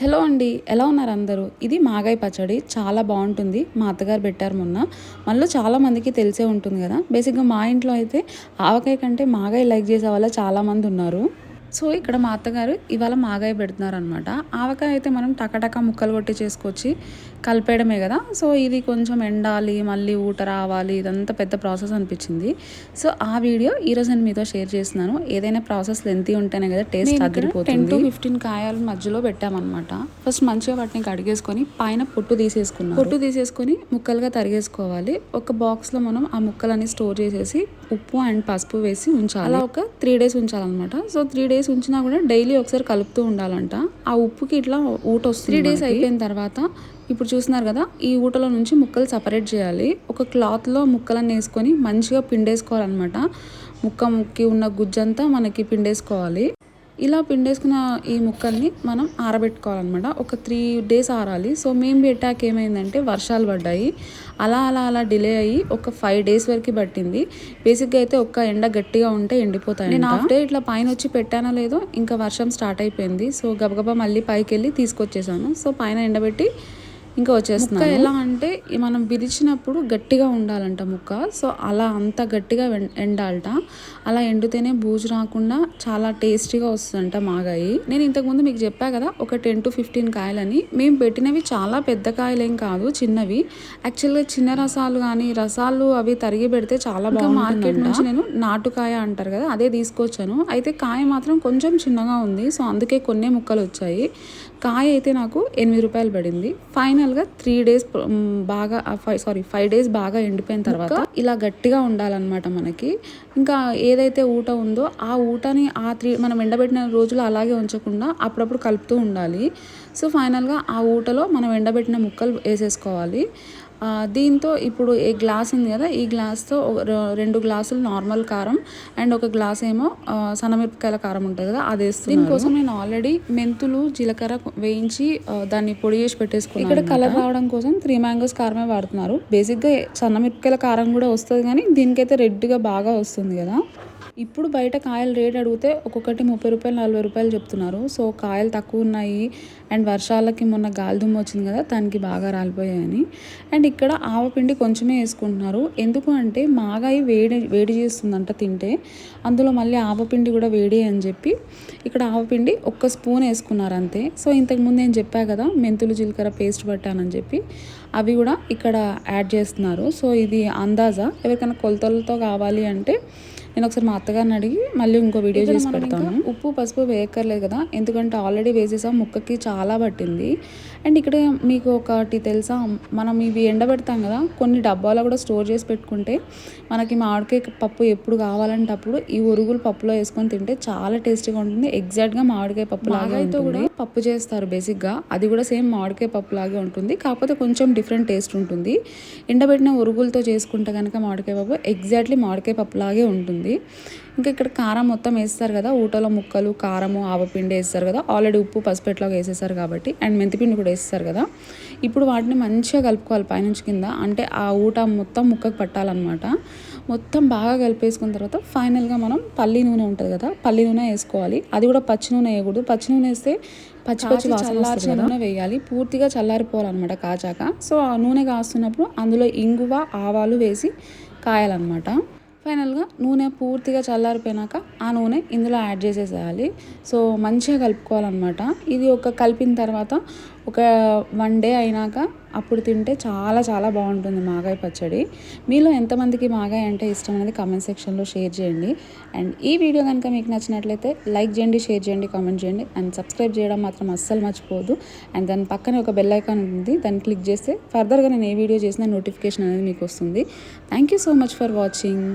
Hello అండి ఎలా ఉన్నారు అందరూ? ఇది మాగాయ పచ్చడి చాలా బాగుంటుంది. మా అత్తగారు పెట్టారు మొన్న. మళ్ళీ చాలా మందికి తెలిసే ఉంటుంది కదా. బేసిక్గా మా ఇంట్లో అయితే ఆవకాయ కంటే మాగాయ లైక్ చేసే వాళ్ళ చాలామంది ఉన్నారు. సో ఇక్కడ మా అత్తగారు ఇవాళ మాగాయ పెడుతున్నారు అనమాట ఆవకాయ అయితే మనం టకటక ముక్కలు కొట్టి చేసుకొచ్చి కలిపేయడమే కదా. సో ఇది కొంచెం ఎండాలి మళ్ళీ ఊట రావాలి ఇదంతా పెద్ద ప్రాసెస్ అనిపించింది. సో ఆ వీడియో ఈరోజు నేను మీతో షేర్ చేస్తున్నాను. ఏదైనా ప్రాసెస్ లెంతీ ఉంటేనే కదా టేస్ట్ అదిరిపోతుంది. టెన్ టు ఫిఫ్టీన్ కాయల మధ్యలో పెట్టామన్నమాట. ఫస్ట్ మంచిగా వాటిని కడిగేసుకొని పైన పొట్టు తీసేసుకున్నాం పొట్టు తీసేసుకొని ముక్కలుగా తరిగేసుకోవాలి. ఒక బాక్స్లో మనం ఆ ముక్కలని స్టోర్ చేసేసి ఉప్పు అండ్ పసుపు వేసి ఉంచాలి. అలా ఒక త్రీ డేస్ ఉంచాలన్నమాట. సో త్రీ డేస్ ఉంచినా కూడా డైలీ ఒకసారి కలుపుతూ ఉండాలంట. ఆ ఉప్పుకి ఇట్లా ఊట వస్తుంది త్రీ డేస్ అయిపోయిన తర్వాత ఇప్పుడు చూస్తున్నారు కదా ఈ ఊటలో నుంచి ముక్కలు సపరేట్ చేయాలి. ఒక క్లాత్లో ముక్కలన్నీ వేసుకొని మంచిగా పిండేసుకోవాలన్నమాట. ముక్క ముక్కి ఉన్న గుజ్జంతా మనకి పిండేసుకోవాలి. ఇలా పిండేసుకున్న ఈ ముక్కల్ని మనం ఆరబెట్టుకోవాలన్నమాట. ఒక త్రీ డేస్ ఆరాలి. సో మేము పెట్టాక ఏమైందంటే వర్షాలు పడ్డాయి. అలా అలా అలా డిలే అయ్యి ఒక ఫైవ్ డేస్ వరకు పట్టింది. బేసిక్గా అయితే ఒక్క ఎండ గట్టిగా ఉంటే ఎండిపోతాయి నేను హాఫ్ డే ఇట్లా పైన వచ్చి పెట్టానో లేదో ఇంకా వర్షం స్టార్ట్ అయిపోయింది. సో గబగబా మళ్ళీ పైకి వెళ్ళి తీసుకొచ్చేసాను. సో పైన ఎండబెట్టి ఇంకా వచ్చేస్తుంది ఎలా అంటే మనం విరిచినప్పుడు గట్టిగా ఉండాలంట ముక్క. సో అలా అంత గట్టిగా ఎండాలట. అలా ఎండితేనే బూజు రాకుండా చాలా టేస్టీగా వస్తుందంట మాగాయి. నేను ఇంతకుముందు మీకు చెప్పా కదా ఒక టెన్ టు ఫిఫ్టీన్ కాయలని. మేము పెట్టినవి చాలా పెద్ద కాయలేం కాదు చిన్నవి. యాక్చువల్గా చిన్న రసాలు కానీ రసాలు అవి తరిగి పెడితే చాలా బాగా మార్కెట్ నుంచి నేను నాటుకాయ అంటారు కదా అదే తీసుకొచ్చాను. అయితే కాయ మాత్రం కొంచెం చిన్నగా ఉంది సో అందుకే కొన్ని ముక్కలు వచ్చాయి. కాయ అయితే నాకు ఎనిమిది రూపాయలు పడింది. ఫైనల్గా త్రీ డేస్ బాగా ఫైవ్ సారీ ఫైవ్ డేస్ బాగా ఎండిపోయిన తర్వాత ఇలా గట్టిగా ఉండాలన్నమాట మనకి. ఇంకా ఏదైతే ఊట ఉందో ఆ ఊటని ఆ త్రీ మనం ఎండబెట్టిన రోజులు అలాగే ఉంచకుండా అప్పుడప్పుడు కలుపుతూ ఉండాలి. సో ఫైనల్గా ఆ ఊటలో మనం ఎండబెట్టిన ముక్కలు వేసేసుకోవాలి. దీంతో ఇప్పుడు ఈ గ్లాస్ ఉంది కదా ఈ గ్లాస్తో రెండు గ్లాసులు నార్మల్ కారం అండ్ ఒక గ్లాస్ ఏమో సన్నమిరపకాయల కారం ఉంటుంది కదా అది వేస్తుంది దీనికోసం నేను ఆల్రెడీ మెంతులు జీలకర్ర వేయించి దాన్ని పొడి చేసి పెట్టేసుకున్నాను ఇక్కడ కలర్ రావడం కోసం త్రీ మ్యాంగోస్ కారమే వాడుతున్నారు. బేసిక్గా సన్నమిరపకాయల కారం కూడా వస్తుంది కానీ దీనికైతే రెడ్గా బాగా వస్తుంది కదా. ఇప్పుడు బయట కాయలు రేట్ అడిగితే ఒక్కొక్కటి ముప్పై రూపాయలు నలభై రూపాయలు చెప్తున్నారు. సో కాయలు తక్కువ ఉన్నాయి. అండ్ వర్షాలకి మొన్న గాలిదుమ్మ వచ్చింది కదా దానికి బాగా రాలిపోయాయని. అండ్ ఇక్కడ ఆవపిండి కొంచెమే వేసుకుంటున్నారు. ఎందుకు అంటే మాగాయి వేడి వేడి చేస్తుందంట తింటే. అందులో మళ్ళీ ఆవపిండి కూడా వేడి అని చెప్పి ఇక్కడ ఆవపిండి ఒక్క స్పూన్ వేసుకున్నారు అంతే. సో ఇంతకుముందు నేను చెప్పా కదా మెంతులు జీలకర్ర పేస్ట్ పట్టానని చెప్పి. అవి కూడా ఇక్కడ యాడ్ చేస్తున్నారు. సో ఇది అందాజా. ఎవరికైనా కొలతలతో కావాలి అంటే నేను ఒకసారి మా అత్తగారిని అడిగి మళ్ళీ ఇంకో వీడియో చేసి పెడతాను. ఉప్పు పసుపు వేయక్కర్లేదు కదా? ఎందుకంటే ఆల్రెడీ వేసేసాం ముక్కకి చాలా పట్టింది. అండ్ ఇక్కడ మీకు ఒకటి తెలుసా? మనం ఇవి ఎండబెడతాం కదా కొన్ని డబ్బాలో కూడా స్టోర్ చేసి పెట్టుకుంటే మనకి మామిడికాయ పప్పు ఎప్పుడు కావాలంటే అప్పుడు ఈ ఉరుగులు పప్పులో వేసుకొని తింటే చాలా టేస్టీగా ఉంటుంది. ఎగ్జాక్ట్గా మామిడికాయ పప్పు లాగా అయితే కూడా పప్పు చేస్తారు బేసిక్గా అది కూడా సేమ్ మామిడికాయ పప్పు లాగే ఉంటుంది. కాకపోతే కొంచెం డిఫరెంట్ టేస్ట్ ఉంటుంది. ఎండబెట్టిన ఉరుగులతో చేసుకుంటే కనుక మామిడికాయ పప్పు ఎగ్జాక్ట్లీ మామిడికాయ పప్పు లాగే ఉంటుంది. ఉంటుంది. ఇంకా ఇక్కడ కారం మొత్తం వేస్తారు కదా ఊటలో ముక్కలు కారము ఆవపిండి వేస్తారు కదా ఆల్రెడీ ఉప్పు పసుపు ఎట్లాగా వేసేస్తారు కాబట్టి అండ్ మెంతిపిండి కూడా వేస్తారు కదా. ఇప్పుడు వాటిని మంచిగా కలుపుకోవాలి పైనుంచి కింద అంటే ఆ ఊట మొత్తం ముక్కకు పట్టాలన్నమాట. మొత్తం బాగా కలిపేసుకున్న తర్వాత ఫైనల్గా మనం పల్లి నూనె ఉంటుంది కదా పల్లి నూనె వేసుకోవాలి. అది కూడా పచ్చి నూనె వేయకూడదు. పచ్చి నూనె వేస్తే పచ్చి పచ్చి చల్లార్చిన నూనె వేయాలి. పూర్తిగా చల్లారిపోవాలన్నమాట కాచాక. సో ఆ నూనె కాస్తున్నప్పుడు అందులో ఇంగువ ఆవాలు వేసి కాయాలన్నమాట. ఫైనల్గా నూనె పూర్తిగా చల్లారిపోయినాక ఆ నూనె ఇందులో యాడ్ చేసేసేయాలి. సో మంచిగా కలుపుకోవాలన్నమాట. ఇది ఒక కలిపిన తర్వాత ఒక వన్ డే అయినాక అప్పుడు తింటే చాలా చాలా బాగుంటుంది మాగాయ పచ్చడి. మీలో ఎంతమందికి మాగాయ అంటే ఇష్టం అనేది కామెంట్ సెక్షన్లో షేర్ చేయండి. అండ్ ఈ వీడియో కనుక మీకు నచ్చినట్లయితే లైక్ చేయండి షేర్ చేయండి కామెంట్ చేయండి. అండ్ సబ్స్క్రైబ్ చేయడం మాత్రం అస్సలు మర్చిపోదు అండ్ దాని పక్కనే ఒక బెల్ ఐకాన్ ఉంది. దాన్ని క్లిక్ చేస్తే ఫర్దర్గా నేను ఏ వీడియో చేసినా నోటిఫికేషన్ అనేది మీకు వస్తుంది. Thank you so much for watching